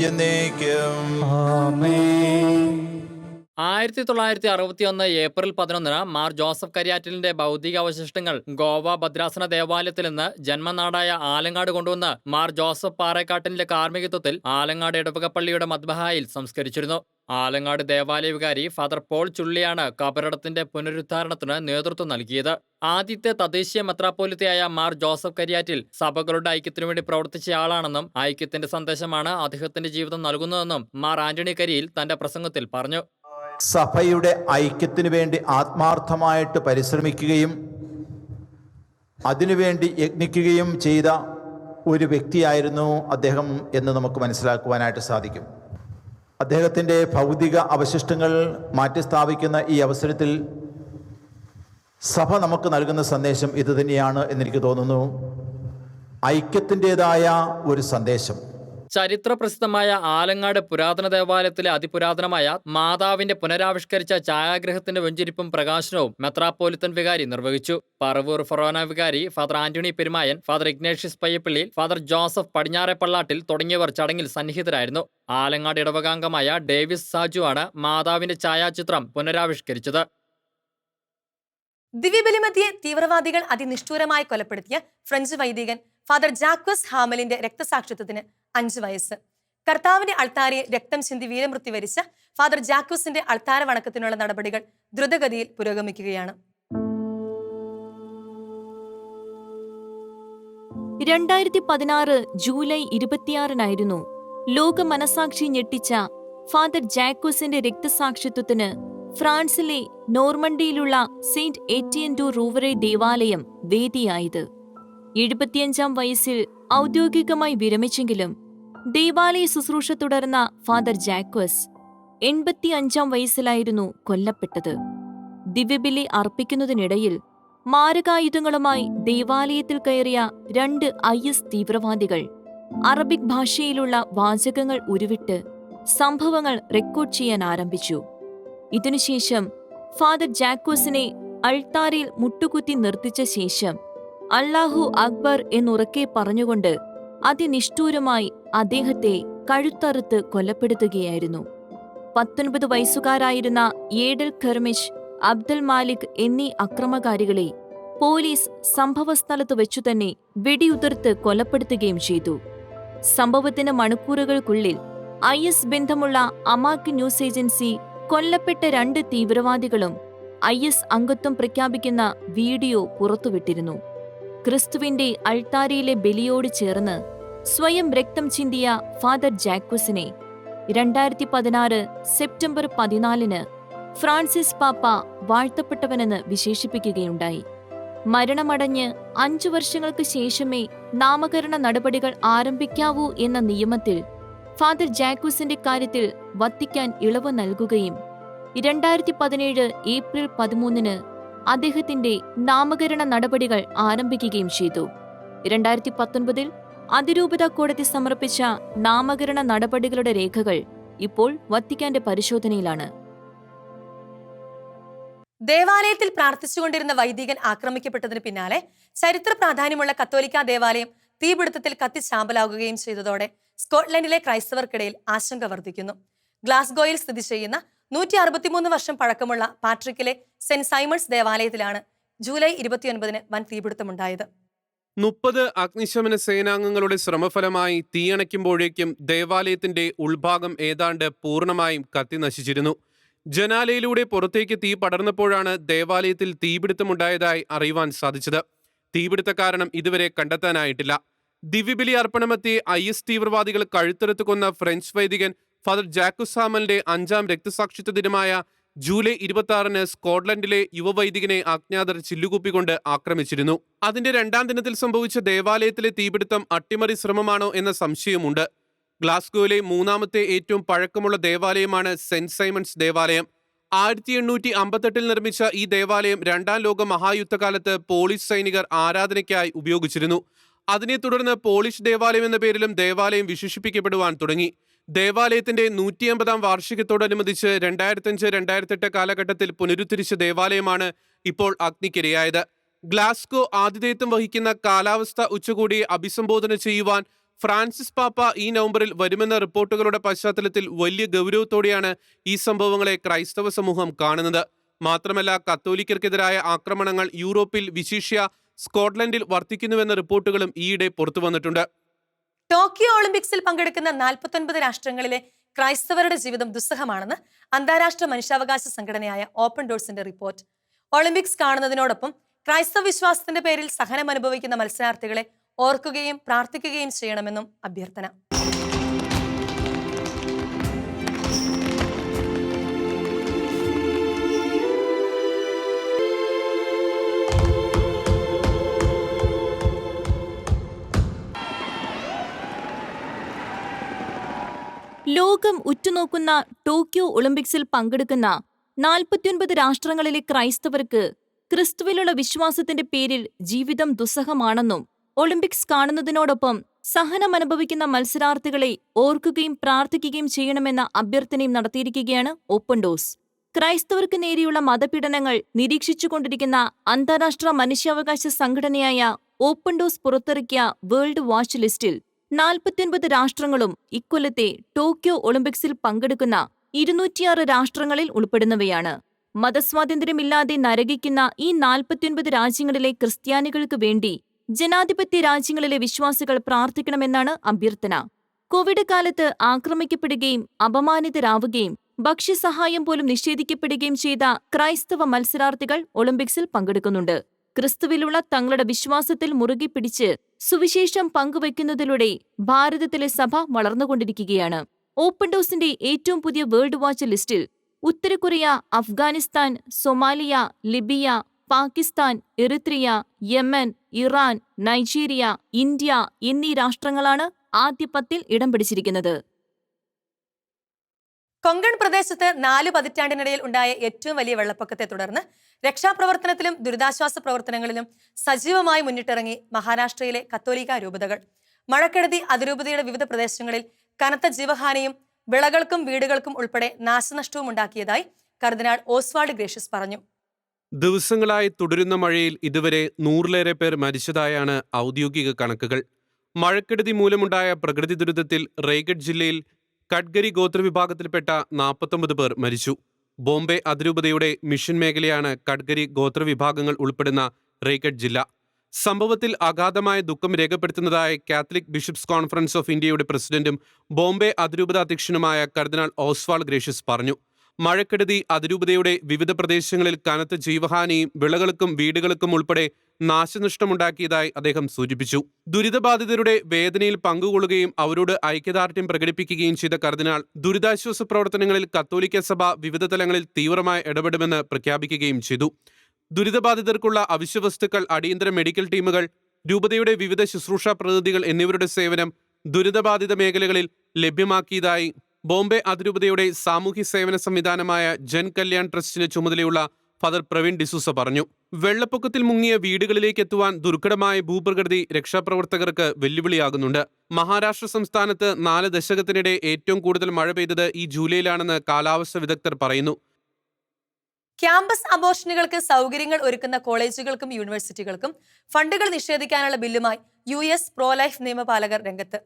Speaker 17: എന്നേക്കും.
Speaker 2: ആയിരത്തി തൊള്ളായിരത്തി അറുപത്തിയൊന്ന് ഏപ്രിൽ പതിനൊന്നിന് മാർ ജോസഫ് കരിയാറ്റിലിന്റെ ഭൗതിക അവശിഷ്ടങ്ങൾ ഗോവ ഭദ്രാസന ദേവാലയത്തിൽ നിന്ന് ജന്മനാടായ ആലങ്ങാട് കൊണ്ടുവന്ന് മാർ ജോസഫ് പാറേക്കാട്ടിന്റെ കാർമ്മികത്വത്തിൽ ആലങ്ങാട് ഇടവകപ്പള്ളിയുടെ മദ്ബഹായിൽ സംസ്കരിച്ചിരുന്നു. ആലങ്ങാട് ദേവാലയ വികാരി ഫാദർ പോൾ ചുള്ളിയാണ് കബറടത്തിന്റെ പുനരുദ്ധാരണത്തിന് നേതൃത്വം നൽകിയത്. ആദ്യത്തെ തദ്ദേശീയ മെത്രാപ്പോലിത്തയായ മാർ ജോസഫ് കരിയാറ്റിൽ സഭകളുടെ ഐക്യത്തിനു വേണ്ടി പ്രവർത്തിച്ച ആളാണെന്നും ഐക്യത്തിന്റെ സന്ദേശമാണ് അദ്ദേഹത്തിന്റെ ജീവിതം നൽകുന്നതെന്നും മാർ ആന്റണി കരിയിൽ തന്റെ പ്രസംഗത്തിൽ പറഞ്ഞു.
Speaker 17: സഭയുടെ ഐക്യത്തിനു വേണ്ടി ആത്മാർത്ഥമായിട്ട് പരിശ്രമിക്കുകയും അതിനുവേണ്ടി യജ്ഞിക്കുകയും ചെയ്ത ഒരു വ്യക്തിയായിരുന്നു അദ്ദേഹം എന്ന് നമുക്ക് മനസ്സിലാക്കുവാനായിട്ട് സാധിക്കും. അദ്ദേഹത്തിന്റെ ഭൗതിക അവശിഷ്ടങ്ങൾ മാറ്റി സ്ഥാപിക്കുന്ന ഈ അവസരത്തിൽ സഭ നമുക്ക് നൽകുന്ന സന്ദേശം ഇതുതന്നെയാണ് എന്നെനിക്ക് തോന്നുന്നു. ഐക്യത്തിന്റെതായ ഒരു സന്ദേശം.
Speaker 2: ചരിത്ര പ്രസിദ്ധമായ ആലങ്ങാട് പുരാതന ദേവാലയത്തിലെ അതിപുരാതനമായ മാതാവിന്റെ പുനരാവിഷ്കരിച്ച ഛായാഗ്രഹത്തിന്റെ വെഞ്ചിരിപ്പും പ്രകാശനവും മെത്രാപ്പോലിത്തൻ വികാരി നിർവഹിച്ചു. പറവൂർ ഫൊറോന വികാരി father Antony Perumayan father Ignatius Payyappilly father Joseph Padinjare Pallattil തുടങ്ങിയവർ ചടങ്ങിൽ സന്നിഹിതരായിരുന്നു. ആലങ്ങാട് ഇടവകാംഗമായ ഡേവിസ് സാജു ആണ് മാതാവിന്റെ ഛായാചിത്രം പുനരാവിഷ്കരിച്ചത്.
Speaker 1: ദിവ്യബലിമധ്യെ തീവ്രവാദികൾ അതിനിഷ്ഠൂരമായി കൊലപ്പെടുത്തിയ ഫ്രഞ്ച് വൈദികൻ ഫാദർ ജാക്വസ് ഹാമലിന്റെ രക്തസാക്ഷിത്വത്തിന് അഞ്ച് വയസ്സ്. കർത്താവിന്റെ അൾത്താരയിൽ രക്തം ചിന്തി വീരമൃത്യു വരിച്ച ഫാദർ ജാക്വസിന്റെ അൾത്താര വണക്കത്തിനുള്ള നടപടികൾ ദ്രുതഗതിയിൽ പുരോഗമിക്കുകയാണ്.
Speaker 18: രണ്ടായിരത്തി പതിനാറ് ജൂലൈ ഇരുപത്തിയാറിനായിരുന്നു ലോക മനസാക്ഷി ഞെട്ടിച്ച ഫാദർ ജാക്വസിന്റെ രക്തസാക്ഷിത്വത്തിന് ഫ്രാൻസിലെ നോർമണ്ടിയിലുള്ള സെയിന്റ് ഏറ്റിയൻ ഡു റൂവറെ ദേവാലയം വേദിയായത്. എഴുപത്തിയഞ്ചാം വയസ്സിൽ ഔദ്യോഗികമായി വിരമിച്ചെങ്കിലും ദൈവാലയ ശുശ്രൂഷ തുടർന്ന ഫാദർ ജാക്വസ് എൺപത്തിയഞ്ചാം വയസ്സിലായിരുന്നു കൊല്ലപ്പെട്ടത്. ദിവ്യബലി അർപ്പിക്കുന്നതിനിടയിൽ മാരകായുധങ്ങളുമായി ദൈവാലയത്തിൽ കയറിയ രണ്ട് ഐ എസ് തീവ്രവാദികൾ അറബിക് ഭാഷയിലുള്ള വാചകങ്ങൾ ഉരുവിട്ട് സംഭവങ്ങൾ റെക്കോർഡ് ചെയ്യാൻ ആരംഭിച്ചു. ഇതിനുശേഷം ഫാദർ ജാക്കോസിനെ അൾത്താരയിൽ മുട്ടുകുത്തി നിർത്തിച്ച ശേഷം അല്ലാഹു അക്ബർ എന്നുറക്കെ പറഞ്ഞുകൊണ്ട് അതിനിഷ്ഠൂരമായി അദ്ദേഹത്തെ കഴുത്തറുത്ത് കൊലപ്പെടുത്തുകയായിരുന്നു. പത്തൊൻപത് വയസ്സുകാരായിരുന്ന ഏഡൽ ഖർമിഷ് അബ്ദുൽ മാലിക് എന്നീ അക്രമകാരികളെ പോലീസ് സംഭവസ്ഥലത്ത് വെച്ചുതന്നെ വെടിയുതിർത്ത് കൊലപ്പെടുത്തുകയും ചെയ്തു. സംഭവത്തിന് മണിക്കൂറുകൾക്കുള്ളിൽ ഐ എസ് ബന്ധമുള്ള അമാക് ന്യൂസ് ഏജൻസി കൊല്ലപ്പെട്ട രണ്ട് തീവ്രവാദികളും ഐ എസ് അംഗത്വം പ്രഖ്യാപിക്കുന്ന വീഡിയോ പുറത്തുവിട്ടിരുന്നു. ക്രിസ്തുവിന്റെ അൾത്താരയിലെ ബലിയോട് ചേർന്ന് സ്വയം രക്തം ചിന്തിയ ഫാദർ ജാക്വസിനെ രണ്ടായിരത്തി പതിനാറ് സെപ്റ്റംബർ പതിനാലിന് ഫ്രാൻസിസ് പാപ്പ വാഴ്ത്തപ്പെട്ടവനെന്ന് വിശേഷിപ്പിക്കുകയുണ്ടായി. മരണമടഞ്ഞ് അഞ്ചു വർഷങ്ങൾക്ക് ശേഷമേ നാമകരണ നടപടികൾ ആരംഭിക്കാവൂ എന്ന നിയമത്തിൽ ഫാദർ ജാക്വസിന്റെ കാര്യത്തിൽ വത്തിക്കാൻ ഇളവ് നൽകുകയും രണ്ടായിരത്തി പതിനേഴ് ഏപ്രിൽ പതിമൂന്നിന് അദ്ദേഹത്തിന്റെ നാമകരണ നടപടികൾ ആരംഭിക്കുകയും ചെയ്തു. രണ്ടായിരത്തി പത്തൊൻപതിൽ അതിരൂപത കോടതി സമർപ്പിച്ച നാമകരണ നടപടികളുടെ രേഖകൾ ഇപ്പോൾ വത്തിക്കാന്റെ പരിശോധനയിലാണ്.
Speaker 1: ദേവാലയത്തിൽ പ്രാർത്ഥിച്ചുകൊണ്ടിരുന്ന വൈദികൻ ആക്രമിക്കപ്പെട്ടതിന് പിന്നാലെ ചരിത്ര പ്രാധാന്യമുള്ള കത്തോലിക്ക ദേവാലയം തീപിടുത്തത്തിൽ കത്തിച്ചാമ്പലാകുകയും ചെയ്തതോടെ സ്കോട്ട്ലൻഡിലെ ക്രൈസ്തവർക്കിടയിൽ ആശങ്ക വർദ്ധിക്കുന്നു. ഗ്ലാസ്ഗോയിൽ സ്ഥിതി ചെയ്യുന്ന നൂറ്റി അറുപത്തിമൂന്ന് വർഷം പഴക്കമുള്ള പാട്രിക്കിലെ സെന്റ് സൈമൺസ് ദേവാലയത്തിലാണ് ജൂലൈ ഇരുപത്തിയൊൻപതിന് വൻ തീപിടുത്തമുണ്ടായത്.
Speaker 12: മുപ്പത് അഗ്നിശമന സേനാംഗങ്ങളുടെ ശ്രമഫലമായി തീയണയ്ക്കുമ്പോഴേക്കും ദേവാലയത്തിന്റെ ഉൾഭാഗം ഏതാണ്ട് പൂർണമായും കത്തി നശിച്ചിരുന്നു. ജനാലയിലൂടെ പുറത്തേക്ക് തീ പടർന്നപ്പോഴാണ് ദേവാലയത്തിൽ തീപിടുത്തമുണ്ടായതായി അറിയുവാൻ സാധിച്ചത്. തീപിടുത്ത കാരണം ഇതുവരെ കണ്ടെത്താനായിട്ടില്ല. ദിവ്യബലി അർപ്പണമെത്തി ഐ എസ് തീവ്രവാദികൾ കഴുത്തെടുത്തു കൊന്ന ഫ്രഞ്ച് വൈദികൻ ഫാദർ ജാക്കുസാമലിന്റെ അഞ്ചാം രക്തസാക്ഷിത്വ ദിനമായ ജൂലൈ ഇരുപത്തി ആറിന് സ്കോട്ട്ലൻഡിലെ യുവവൈദികനെ അജ്ഞാതർ ചില്ലുകുപ്പിക്കൊണ്ട് ആക്രമിച്ചിരുന്നു. അതിന്റെ രണ്ടാം ദിനത്തിൽ സംഭവിച്ച ദേവാലയത്തിലെ തീപിടുത്തം അട്ടിമറി ശ്രമമാണോ എന്ന സംശയമുണ്ട്. ഗ്ലാസ്ഗോയിലെ മൂന്നാമത്തെ ഏറ്റവും പഴക്കമുള്ള ദേവാലയമാണ് സെന്റ് സൈമൺസ് ദേവാലയം. ആയിരത്തി എണ്ണൂറ്റി അമ്പത്തെട്ടിൽ നിർമ്മിച്ച ഈ ദേവാലയം രണ്ടാം ലോക മഹായുദ്ധകാലത്ത് പോളിഷ് സൈനികർ ആരാധനയ്ക്കായി ഉപയോഗിച്ചിരുന്നു. അതിനെ തുടർന്ന് പോളിഷ് ദേവാലയം എന്ന പേരിലും ദേവാലയം വിശേഷിപ്പിക്കപ്പെടുവാൻ തുടങ്ങി. ദേവാലയത്തിന്റെ നൂറ്റിയമ്പതാം വാർഷികത്തോടനുബന്ധിച്ച് രണ്ടായിരത്തഞ്ച് രണ്ടായിരത്തെട്ട് കാലഘട്ടത്തിൽ പുനരുദ്ധരിച്ച ദേവാലയമാണ് ഇപ്പോൾ അഗ്നിക്കിരയായത്. ഗ്ലാസ്കോ ആതിഥേയത്വം വഹിക്കുന്ന കാലാവസ്ഥ ഉച്ചകോടിയെ അഭിസംബോധന ചെയ്യുവാൻ ഫ്രാൻസിസ് പാപ്പ ഈ നവംബറിൽ വരുമെന്ന റിപ്പോർട്ടുകളുടെ പശ്ചാത്തലത്തിൽ വലിയ ഗൗരവത്തോടെയാണ് ഈ സംഭവങ്ങളെ ക്രൈസ്തവ സമൂഹം കാണുന്നത്. മാത്രമല്ല കത്തോലിക്കർക്കെതിരായ ആക്രമണങ്ങൾ യൂറോപ്പിൽ വിശിഷ്യ സ്കോട്ട്ലൻഡിൽ വർദ്ധിക്കുന്നുവെന്ന റിപ്പോർട്ടുകളും ഈയിടെ പുറത്തുവന്നിട്ടുണ്ട്.
Speaker 1: ടോക്കിയോ ഒളിമ്പിക്സിൽ പങ്കെടുക്കുന്ന നാൽപ്പത്തൊൻപത് രാഷ്ട്രങ്ങളിലെ ക്രൈസ്തവരുടെ ജീവിതം ദുസ്സഹമാണെന്ന് അന്താരാഷ്ട്ര മനുഷ്യാവകാശ സംഘടനയായ ഓപ്പൺ ഡോഴ്സിന്റെ റിപ്പോർട്ട് ഒളിമ്പിക്സ് കാണുന്നതിനോടൊപ്പം ക്രൈസ്തവ വിശ്വാസത്തിന്റെ പേരിൽ സഹനം അനുഭവിക്കുന്ന മത്സരാർത്ഥികളെ ഓർക്കുകയും പ്രാർത്ഥിക്കുകയും ചെയ്യണമെന്നും അഭ്യർത്ഥന.
Speaker 18: ലോകം ഉറ്റുനോക്കുന്ന ടോക്കിയോ ഒളിമ്പിക്സിൽ പങ്കെടുക്കുന്ന നാൽപ്പത്തിയൊൻപത് രാഷ്ട്രങ്ങളിലെ ക്രൈസ്തവർക്ക് ക്രിസ്തുവിലുള്ള വിശ്വാസത്തിന്റെ പേരിൽ ജീവിതം ദുസ്സഹമാണെന്നും ഒളിമ്പിക്സ് കാണുന്നതിനോടൊപ്പം സഹനം അനുഭവിക്കുന്ന മത്സരാർത്ഥികളെ ഓർക്കുകയും പ്രാർത്ഥിക്കുകയും ചെയ്യണമെന്ന അഭ്യർത്ഥനയും നടത്തിയിരിക്കുകയാണ് ഓപ്പൺ ഡോസ്. ക്രൈസ്തവർക്ക് നേരെയുള്ള മതപീഡനങ്ങൾ നിരീക്ഷിച്ചുകൊണ്ടിരിക്കുന്ന അന്താരാഷ്ട്ര മനുഷ്യാവകാശ സംഘടനയായ ഓപ്പൺ ഡോസ് പുറത്തിറക്കിയ വേൾഡ് വാച്ച് ലിസ്റ്റിൽ നാൽപ്പത്തിയൊൻപത് രാഷ്ട്രങ്ങളും ഇക്കൊല്ലത്തെ ടോക്കിയോ ഒളിമ്പിക്സിൽ പങ്കെടുക്കുന്ന ഇരുന്നൂറ്റിയാറ് രാഷ്ട്രങ്ങളിൽ ഉൾപ്പെടുന്നവയാണ്. മതസ്വാതന്ത്ര്യമില്ലാതെ നരകിക്കുന്ന ഈ നാൽപ്പത്തിയൊൻപത് രാജ്യങ്ങളിലെ ക്രിസ്ത്യാനികൾക്ക് വേണ്ടി ജനാധിപത്യ രാജ്യങ്ങളിലെ വിശ്വാസികൾ പ്രാർത്ഥിക്കണമെന്നാണ് അഭ്യർത്ഥന. കോവിഡ് കാലത്ത് ആക്രമിക്കപ്പെടുകയും അപമാനിതരാവുകയും ഭക്ഷ്യസഹായം പോലും നിഷേധിക്കപ്പെടുകയും ചെയ്ത ക്രൈസ്തവ മത്സരാർത്ഥികൾ ഒളിമ്പിക്സിൽ പങ്കെടുക്കുന്നുണ്ട്. ക്രിസ്തുവിലുള്ള തങ്ങളുടെ വിശ്വാസത്തിൽ മുറുകെ പിടിച്ച് സുവിശേഷം പങ്കുവയ്ക്കുന്നതിലൂടെ ഭാരതത്തിലെ സഭ വളർന്നുകൊണ്ടിരിക്കുകയാണ്. ഓപ്പൺ ഡോസിന്റെ ഏറ്റവും പുതിയ വേൾഡ് വാച്ച് ലിസ്റ്റിൽ ഉത്തരകൊറിയ Afghanistan Somalia Libya Pakistan Eritrea Yemen Iran Nigeria India എന്നീ രാഷ്ട്രങ്ങളാണ് ആദ്യ പത്തിൽ ഇടം പിടിച്ചിരിക്കുന്നത്.
Speaker 1: കൊങ്കൺ പ്രദേശത്ത് നാല് പതിറ്റാണ്ടിനിടയിൽ ഉണ്ടായ ഏറ്റവും വലിയ വെള്ളപ്പൊക്കത്തെ തുടർന്ന് രക്ഷാപ്രവർത്തനത്തിലും ദുരിതാശ്വാസ പ്രവർത്തനങ്ങളിലും സജീവമായി മുന്നിട്ടിറങ്ങി മഹാരാഷ്ട്രയിലെ കത്തോലിക്ക രൂപതകൾ. മഴക്കെടുതി അതിരൂപതയുടെ വിവിധ പ്രദേശങ്ങളിൽ കനത്ത ജീവഹാനിയും വിളകൾക്കും വീടുകൾക്കും ഉൾപ്പെടെ നാശനഷ്ടവും ഉണ്ടാക്കിയതായി കർദിനാൾ ഓസ്വാൾഡ് ഗ്രേഷ്യസ് പറഞ്ഞു.
Speaker 12: ദിവസങ്ങളായി തുടരുന്ന മഴയിൽ ഇതുവരെ നൂറിലേറെ പേർ മരിച്ചതായാണ് ഔദ്യോഗിക കണക്കുകൾ. മഴക്കെടുതി മൂലമുണ്ടായ പ്രകൃതി ദുരിതത്തിൽ റേഗഡ് ജില്ലയിൽ കഡ്ഗരി ഗോത്രവിഭാഗത്തിൽപ്പെട്ട നാൽപ്പത്തൊമ്പത് പേർ മരിച്ചു. ബോംബെ അതിരൂപതയുടെ മിഷൻ മേഖലയാണ് കഡ്ഗരി ഗോത്രവിഭാഗങ്ങൾ ഉൾപ്പെടുന്ന റേഗഡ് ജില്ല. സംഭവത്തിൽ അഗാധമായ ദുഃഖം രേഖപ്പെടുത്തുന്നതായി കാത്തലിക് ബിഷപ്സ് കോൺഫറൻസ് ഓഫ് ഇന്ത്യയുടെ പ്രസിഡന്റും ബോംബെ അതിരൂപത അധ്യക്ഷനുമായ കർദിനാൾ ഓസ്വാൾ ഗ്രേഷ്യസ് പറഞ്ഞു. മഴക്കെടുതി അതിരൂപതയുടെ വിവിധ പ്രദേശങ്ങളിൽ കനത്ത ജീവഹാനിയും വിളകൾക്കും വീടുകൾക്കും ഉൾപ്പെടെ നാശനഷ്ടമുണ്ടാക്കിയതായി അദ്ദേഹം സൂചിപ്പിച്ചു. ദുരിതബാധിതരുടെ വേദനയിൽ പങ്കുകൊള്ളുകയും അവരോട് ഐക്യദാർഢ്യം പ്രകടിപ്പിക്കുകയും ചെയ്ത കർദിനാൾ ദുരിതാശ്വാസ പ്രവർത്തനങ്ങളിൽ കത്തോലിക്ക സഭ വിവിധ തലങ്ങളിൽ തീവ്രമായി ഇടപെടുമെന്ന് പ്രഖ്യാപിക്കുകയും ചെയ്തു. ദുരിതബാധിതർക്കുള്ള അവശ്യവസ്തുക്കൾ അടിയന്തര മെഡിക്കൽ ടീമുകൾ രൂപതയുടെ വിവിധ ശുശ്രൂഷാ പ്രതിനിധികൾ എന്നിവരുടെ സേവനം ദുരിതബാധിത മേഖലകളിൽ ലഭ്യമാക്കിയതായി ബോംബെ അതിരൂപതയുടെ സാമൂഹ്യ സേവന സംവിധാനമായ ജൻ കല്യാൺ ട്രസ്റ്റിന് ചുമതലയുള്ള ഫാദർ പ്രവീൺ ഡിസൂസ പറഞ്ഞു. വെള്ളപ്പൊക്കത്തിൽ മുങ്ങിയ വീടുകളിലേക്ക് എത്തുവാൻ ദുർഘടമായ ഭൂപ്രകൃതി രക്ഷാപ്രവർത്തകർക്ക് വെല്ലുവിളിയാകുന്നുണ്ട്. മഹാരാഷ്ട്ര സംസ്ഥാനത്ത് നാല് ദശകത്തിനിടെ ഏറ്റവും കൂടുതൽ മഴ പെയ്തത് ഈ ജൂലൈയിലാണെന്ന് കാലാവസ്ഥ വിദഗ്ധർ പറയുന്നു.
Speaker 1: ക്യാമ്പസ് അബോർഷനുകൾക്ക് സൗകര്യങ്ങൾ ഒരുക്കുന്ന കോളേജുകൾക്കും യൂണിവേഴ്സിറ്റികൾക്കും ഫണ്ടുകൾ നിഷേധിക്കാനുള്ള ബില്ലുമായി യു എസ് പ്രോ ലൈഫ് നിയമപാലകർ രംഗത്ത്.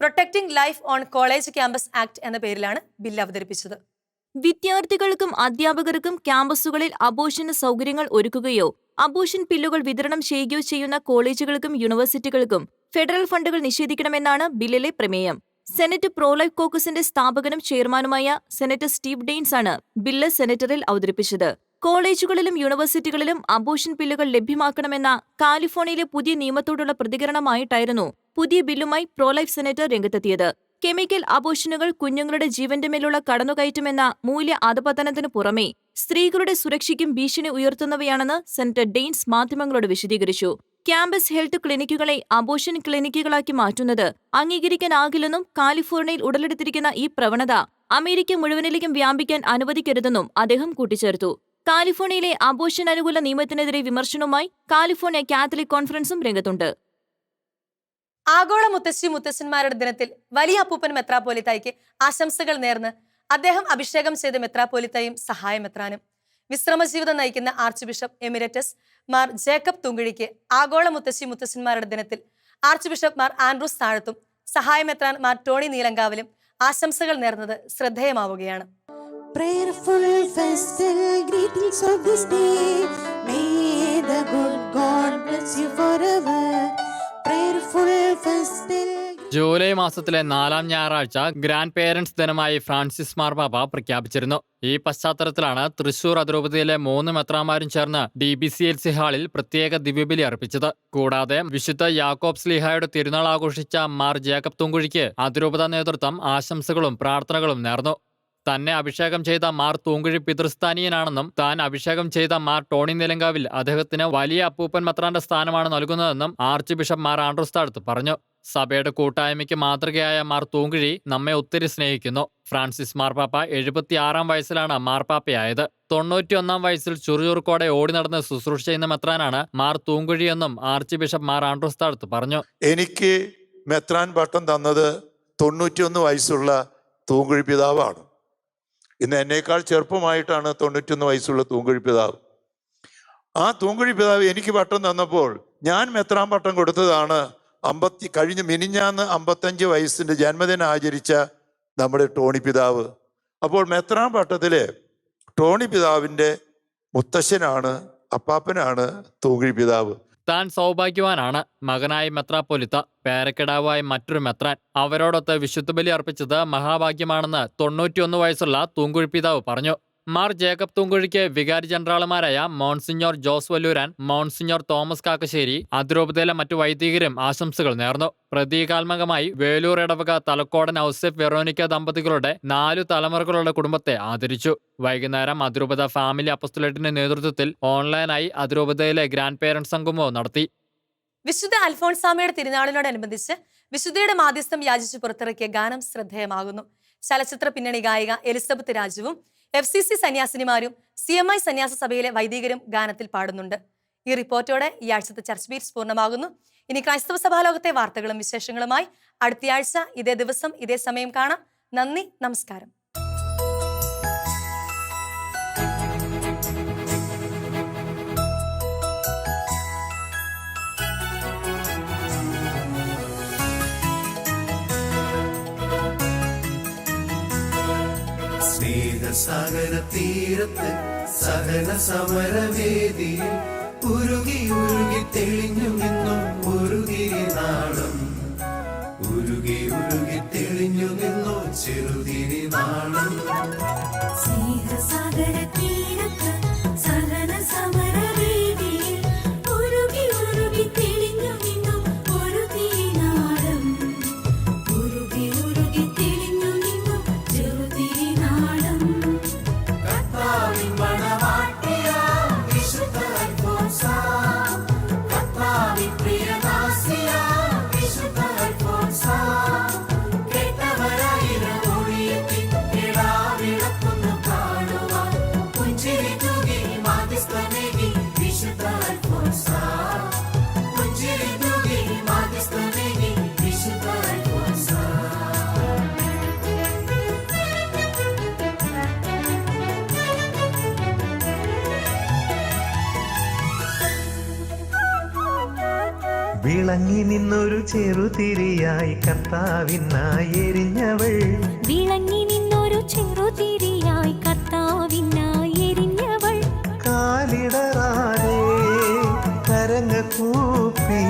Speaker 1: Protecting life on college campus act എന്ന പേരിലാണ് ബില്ല് അവതരിപ്പിച്ചത്.
Speaker 18: വിദ്യാർത്ഥികൾക്കും അധ്യാപകർക്കും ക്യാമ്പസുകളിൽ അബോഷന് സൗകര്യങ്ങൾ ഒരുക്കുകയോ അബോഷൻ പില്ലുകൾ വിതരണം ചെയ്യുകയോ ചെയ്യുന്ന കോളേജുകൾക്കും യൂണിവേഴ്സിറ്റികൾക്കും ഫെഡറൽ ഫണ്ടുകൾ നിഷേധിക്കണമെന്നാണ് ബില്ലിലെ പ്രമേയം. സെനറ്റ് പ്രോലൈഫ് കോക്കസിന്റെ സ്ഥാപകനും ചെയർമാനുമായ സെനറ്റർ സ്റ്റീവ് ഡെയിൻസ് ആണ് ബില്ല് സെനറ്ററിൽ അവതരിപ്പിച്ചത്. കോളേജുകളിലും യൂണിവേഴ്സിറ്റികളിലും അബോഷൻ പില്ലുകൾ ലഭ്യമാക്കണമെന്ന കാലിഫോർണിയയിലെ പുതിയ നിയമത്തോടുള്ള പ്രതികരണമായിട്ടായിരുന്നു പുതിയ ബില്ലുമായി പ്രോലൈഫ് സെനറ്റർ രംഗത്തെത്തിയത്. കെമിക്കൽ അബോഷനുകൾ കുഞ്ഞുങ്ങളുടെ ജീവന്റെ മേലുള്ള കടന്നുകയറ്റമെന്ന മൂല്യ അധപതനത്തിനു പുറമെ സ്ത്രീകളുടെ സുരക്ഷയ്ക്കും ഭീഷണി ഉയർത്തുന്നവയാണെന്ന് സെനറ്റർ ഡെയിൻസ് മാധ്യമങ്ങളോട് വിശദീകരിച്ചു. ക്യാമ്പസ് ഹെൽത്ത് ക്ലിനിക്കുകളെ അബോഷൻ ക്ലിനിക്കുകളാക്കി മാറ്റുന്നത് അംഗീകരിക്കാനാകില്ലെന്നും കാലിഫോർണിയയിൽ ഉടലെടുത്തിരിക്കുന്ന ഈ പ്രവണത അമേരിക്ക മുഴുവനിലേക്കും വ്യാപിക്കാൻ അനുവദിക്കരുതെന്നും അദ്ദേഹം കൂട്ടിച്ചേർത്തു. കാലിഫോർണിയയിലെ അബോഷൻ അനുകൂല നിയമത്തിനെതിരെ വിമർശനവുമായി കാലിഫോർണിയ കാത്തലിക് കോൺഫറൻസും രംഗത്തുണ്ട്.
Speaker 1: ആഗോള മുത്തശ്ശി മുത്തശ്ശന്മാരുടെ ദിനത്തിൽ വലിയ അപ്പൂപ്പൻ മെത്രാപ്പോലിത്തായിക്ക് ആശംസകൾ നേർന്ന് അദ്ദേഹം അഭിഷേകം ചെയ്ത മെത്രാപ്പോലിത്തയും സഹായമെത്രാനും വിശ്രമ ജീവിതം നയിക്കുന്ന archbishop emeritus Mar Jacob തുങ്കിഴിക്ക് ആഗോള മുത്തശ്ശി മുത്തശ്ശന്മാരുടെ ദിനത്തിൽ ആർച്ച് ബിഷപ്പ് മാർ ആൻഡ്രൂസ് താഴത്തും സഹായമെത്രാൻ മാർ ടോണി നീലങ്കാവിലും ആശംസകൾ നേർന്നത് ശ്രദ്ധേയമാവുകയാണ്
Speaker 19: Prayerful festal greetings of this day. May the good God bless you forever.
Speaker 2: July മാസത്തിലെ നാലാം ഞായറാഴ്ച ഗ്രാൻഡ് പേരൻസ് ദിനമായി ഫ്രാൻസിസ് മാർപാപ്പ പ്രഖ്യാപിച്ചിരുന്നു. ഈ പശ്ചാത്തലത്തിലാണ് തൃശൂർ അതിരൂപതയിലെ മൂന്ന് മെത്രാമാരും ചേർന്ന് D B C L C ഹാളിൽ പ്രത്യേക ദിവ്യബലി അർപ്പിച്ചത്. കൂടാതെ വിശുദ്ധ യാക്കോബ് സ്ലിഹായുടെ തിരുനാൾ ആഘോഷിച്ച മാർ ജേക്കബ് തുങ്കുഴിക്ക് അതിരൂപത നേതൃത്വം ആശംസകളും പ്രാർത്ഥനകളും നേർന്നു. തന്നെ അഭിഷേകം ചെയ്ത മാർ തൂങ്കുഴി പിതൃസ്ഥാനീയനാണെന്നും താൻ അഭിഷേകം ചെയ്ത മാർ ടോണി നിലങ്കാവിൽ അദ്ദേഹത്തിന് വലിയ അപ്പൂപ്പൻ മത്രാന്റെ സ്ഥാനമാണ് നൽകുന്നതെന്നും ആർച്ച് ബിഷപ്പ് മാർ ആൻഡ്രൂസ് താഴത്ത് പറഞ്ഞു. സഭയുടെ കൂട്ടായ്മയ്ക്ക് മാതൃകയായ മാർ തൂങ്കുഴി നമ്മെ ഒത്തിരി സ്നേഹിക്കുന്നു. ഫ്രാൻസിസ് മാർപ്പാപ്പ എഴുപത്തിയാറാം വയസ്സിലാണ് മാർപ്പാപ്പയായത്. തൊണ്ണൂറ്റിയൊന്നാം വയസ്സിൽ ചുറുചുറുക്കോടെ ഓടി നടന്ന് ശുശ്രൂഷ ചെയ്യുന്ന മെത്രാനാണ് മാർ തൂങ്കുഴിയെന്നും ആർച്ച് ബിഷപ്പ് മാർ ആൻഡ്രൂസ് താഴത്ത് പറഞ്ഞു.
Speaker 20: എനിക്ക് മെത്രാൻ പട്ടം തന്നത് തൊണ്ണൂറ്റിയൊന്ന് വയസ്സുള്ള തൂങ്കുഴി പിതാവാണ്. ഇന്ന് എന്നേക്കാൾ ചെറുപ്പമായിട്ടാണ് തൊണ്ണൂറ്റൊന്ന് വയസ്സുള്ള തൂങ്കുഴി പിതാവ്. ആ തൂങ്കുഴി പിതാവ് എനിക്ക് പട്ടം തന്നപ്പോൾ ഞാൻ മെത്രാൻ പട്ടം കൊടുത്തതാണ്. അമ്പത്തി കഴിഞ്ഞ മിനിഞ്ഞാന്ന് അമ്പത്തഞ്ച് വയസ്സിന്റെ ജന്മദിനം ആചരിച്ച നമ്മുടെ ടോണി പിതാവ്. അപ്പോൾ മെത്രാൻ പട്ടത്തിലെ ടോണി പിതാവിന്റെ മുത്തശ്ശനാണ് അപ്പാപ്പനാണ് തൂങ്കുഴി പിതാവ്.
Speaker 2: താൻ സൗഭാഗ്യവാനാണ്. മകനായ മെത്രാപ്പൊലിത്ത പേരക്കിടാവായ മറ്റൊരു മെത്രാൻ. അവരോടൊത്ത് വിശുദ്ധബലി അർപ്പിച്ചത് മഹാഭാഗ്യമാണെന്ന് തൊണ്ണൂറ്റിയൊന്ന് വയസ്സുള്ള തൂങ്കുഴി പിതാവ് പറഞ്ഞു. മാർ ജേക്കബ് തൂങ്കുഴിക്ക് വികാരി ജനറാളുമാരായ monsignor Jose Valloran monsignor Thomas Kakkassery അതിരൂപതയിലെ മറ്റു വൈദികരും ആശംസകൾ നേർന്നു. പ്രതീകാത്മകമായി വേലൂർ ഇടവക തലക്കോടൻ ഔസഫ് വെറോനിക്ക ദമ്പതികളുടെ നാലു തലമുറകളുടെ കുടുംബത്തെ ആദരിച്ചു. വൈകുന്നേരം അതിരൂപത ഫാമിലി അപ്പസ്തുലേറ്റിന്റെ നേതൃത്വത്തിൽ ഓൺലൈനായി അതിരൂപതയിലെ ഗ്രാൻഡ് പേരന്റ് സംഗമവും നടത്തി.
Speaker 1: വിശുദ്ധ അൽഫോൺസാമയുടെ തിരുനാളിനോടനുബന്ധിച്ച് വിശുദ്ധയുടെ മാധ്യസ്ഥം യാചിച്ച് പുറത്തിറക്കിയ ഗാനം ശ്രദ്ധേയമാകുന്നു. ചലച്ചിത്ര പിന്നണി ഗായിക എലിസബത്ത് രാജുവും എഫ് സി സി സന്യാസിനിമാരും സി എം ഐ സന്യാസ സഭയിലെ വൈദികരും ഗാനത്തിൽ പാടുന്നുണ്ട്. ഈ റിപ്പോർട്ടോടെ ഈ ആഴ്ചത്തെ ചർച്ച് ബീറ്റ്സ് പൂർണമാകുന്നു. ഇനി ക്രൈസ്തവ സഭാലോകത്തെ വാർത്തകളും വിശേഷങ്ങളുമായി അടുത്തയാഴ്ച ഇതേ ദിവസം ഇതേ സമയം കാണാം. നന്ദി നമസ്കാരം.
Speaker 14: സ്നേഹസാഗര തീരത്ത് സഹന സമരവേദിയിൽ ഉരുകി ഉരുകി തെളിഞ്ഞു നിന്നും ഉരുകി തിരിനാളം ഉരുകി ഉരുകി തെളിഞ്ഞു നിന്നു ചെറുതിരി നാളം
Speaker 19: സ്നേഹസാഗര തീരത്ത് സഹന സമരവേദിയിൽ
Speaker 14: വിളക്കായി കർത്താവിനായി എരിഞ്ഞവൾ
Speaker 21: വിളങ്ങി നിന്നൊരു ചെറുതിരിയായി കർത്താവിനായി എരിഞ്ഞവൾ
Speaker 19: കാലിടറാതെ കരങ്ങ കൂപ്പി